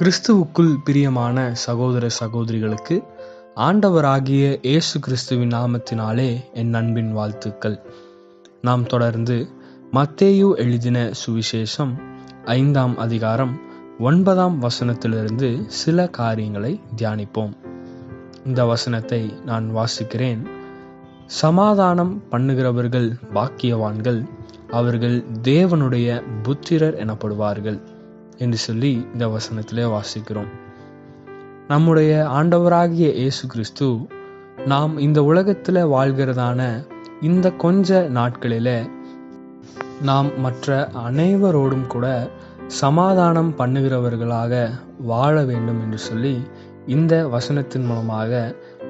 கிறிஸ்துவுக்குள் பிரியமான சகோதர சகோதரிகளுக்கு ஆண்டவராகிய இயேசு கிறிஸ்துவின் நாமத்தினாலே என் அன்பின் வாழ்த்துக்கள். நாம் தொடர்ந்து மத்தேயு எழுதின சுவிசேஷம் ஐந்தாம் அதிகாரம் ஒன்பதாம் வசனத்திலிருந்து சில காரியங்களை தியானிப்போம். இந்த வசனத்தை நான் வாசிக்கிறேன். சமாதானம் பண்ணுகிறவர்கள் பாக்கியவான்கள் அவர்கள் தேவனுடைய புத்திரர் எனப்படுவார்கள். என்று சொல்லி இந்த வசனத்திலே வாசிக்கிறோம். நம்முடைய ஆண்டவராகிய இயேசு கிறிஸ்து நாம் இந்த உலகத்தில் வாழ்கிறதான இந்த கொஞ்ச நாட்களில் நாம் மற்ற அனைவரோடும் கூட சமாதானம் பண்ணுகிறவர்களாக வாழ வேண்டும் என்று சொல்லி இந்த வசனத்தின் மூலமாக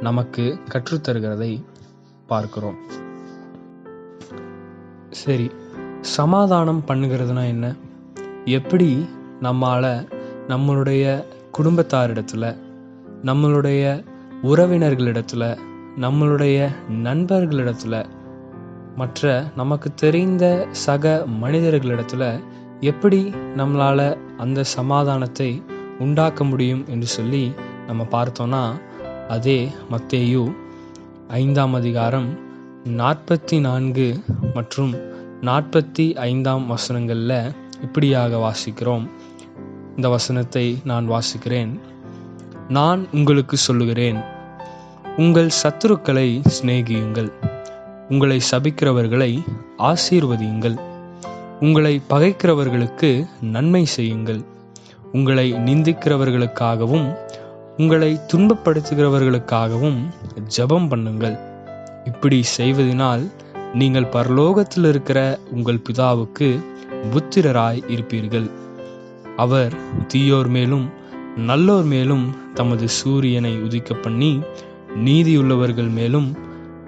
நமக்கு கற்றுத்தருகிறதை பார்க்கிறோம். சரி சமாதானம் பண்ணுகிறதுனா என்ன? எப்படி நம்மால் நம்மளுடைய குடும்பத்தாரிடத்துல நம்மளுடைய உறவினர்களிடத்துல நம்மளுடைய நண்பர்களிடத்துல மற்ற நமக்கு தெரிந்த சக மனிதர்களிடத்துல எப்படி நம்மளால் அந்த சமாதானத்தை உண்டாக்க முடியும் என்று சொல்லி நம்ம பார்த்தோம்னா அதே மத்தேயு ஐந்தாம் அதிகாரம் நாற்பத்தி நான்கு மற்றும் நாற்பத்தி ஐந்தாம் வசனங்களில் இப்படியாக வாசிக்கிறோம். இந்த வசனத்தை நான் வாசிக்கிறேன். நான் உங்களுக்கு சொல்லுகிறேன் உங்கள் சத்துருக்களை சிநேகியுங்கள் உங்களை சபிக்கிறவர்களை ஆசீர்வதியுங்கள் உங்களை பகைக்கிறவர்களுக்கு நன்மை செய்யுங்கள் உங்களை நிந்திக்கிறவர்களுக்காகவும் உங்களை துன்பப்படுத்துகிறவர்களுக்காகவும் ஜெபம் பண்ணுங்கள். இப்படி செய்வதனால் நீங்கள் பரலோகத்தில் இருக்கிற உங்கள் பிதாவுக்கு புத்திரராய் இருப்பீர்கள். அவர் தீயோர் மேலும் நல்லோர் மேலும் தமது சூரியனை உதிக்க பண்ணி நீதியுள்ளவர்கள் மேலும்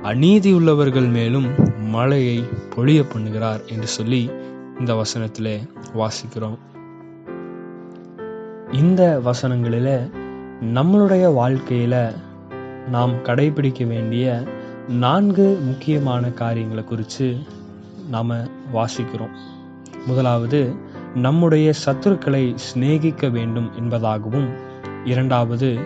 அநீதியுள்ளவர்கள் மேலும் மழையை பொழிய பண்ணுகிறார் என்று சொல்லி இந்த வசனத்தில் வாசிக்கிறோம். இந்த வசனங்களில நம்மளுடைய வாழ்க்கையில நாம் கடைபிடிக்க வேண்டிய நான்கு முக்கியமான காரியங்களை குறித்து நாம் வாசிக்கிறோம். முதலாவது நம்முடைய சத்துருக்களை சிநேகிக்க வேண்டும் என்பதாகவும் இரண்டாவது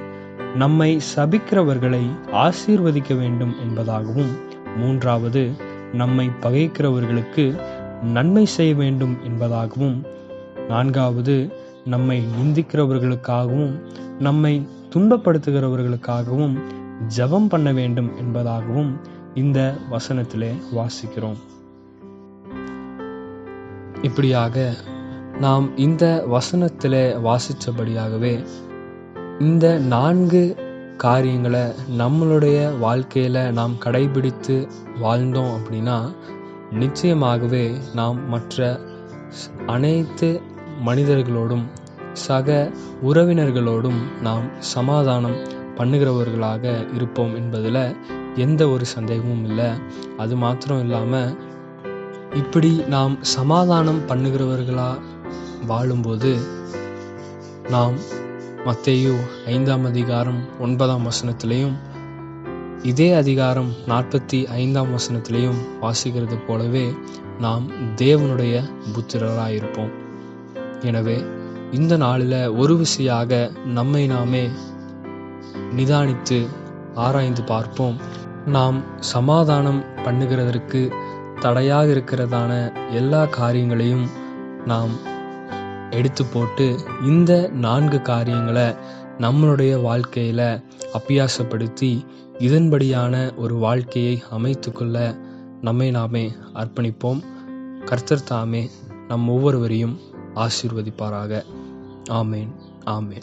நம்மை சபிக்கிறவர்களை ஆசீர்வதிக்க வேண்டும் என்பதாகவும் மூன்றாவது நம்மை பகைக்கிறவர்களுக்கு நன்மை செய்ய வேண்டும் என்பதாகவும் நான்காவது நம்மை நிந்திக்கிறவர்களுக்காகவும் நம்மை துன்பப்படுத்துகிறவர்களுக்காகவும் ஜெபம் பண்ண வேண்டும் என்பதாகவும் இந்த வசனத்திலே வாசிக்கிறோம். இப்படியாக நாம் இந்த வசனத்தில் வாசித்தபடியாகவே இந்த நான்கு காரியங்களை நம்மளுடைய வாழ்க்கையில் நாம் கடைபிடித்து வாழ்ந்தோம் அப்படின்னா நிச்சயமாகவே நாம் மற்ற அனைத்து மனிதர்களோடும் சக உறவினர்களோடும் நாம் சமாதானம் பண்ணுகிறவர்களாக இருப்போம் என்பதில் எந்த ஒரு சந்தேகமும் இல்லை. அது மாத்திரம் இல்லாமல் இப்படி நாம் சமாதானம் பண்ணுகிறவர்களாக வாழும்போது நாம் மத்தையோ ஐந்தாம் அதிகாரம் ஒன்பதாம் வசனத்திலையும் இதே அதிகாரம் நாற்பத்தி ஐந்தாம் வசனத்திலையும் வாசிக்கிறது போலவே நாம் தேவனுடைய புத்திரராயிருப்போம். எனவே இந்த நாளில் ஒரு விசையாக நம்மை நாமே நிதானித்து ஆராய்ந்து பார்ப்போம். நாம் சமாதானம் பண்ணுகிறதற்கு தடையாக இருக்கிறதான எல்லா காரியங்களையும் நாம் எடுத்து போட்டு இந்த நான்கு காரியங்களை நம்மளுடைய வாழ்க்கையில் அப்பியாசப்படுத்தி இதன்படியான ஒரு வாழ்க்கையை அமைத்துக்கொள்ள நம்மை நாமே அர்ப்பணிப்போம். கர்த்தர் தாமே நம் ஒவ்வொருவரையும் ஆசீர்வதிப்பாராக. ஆமேன். ஆமேன்.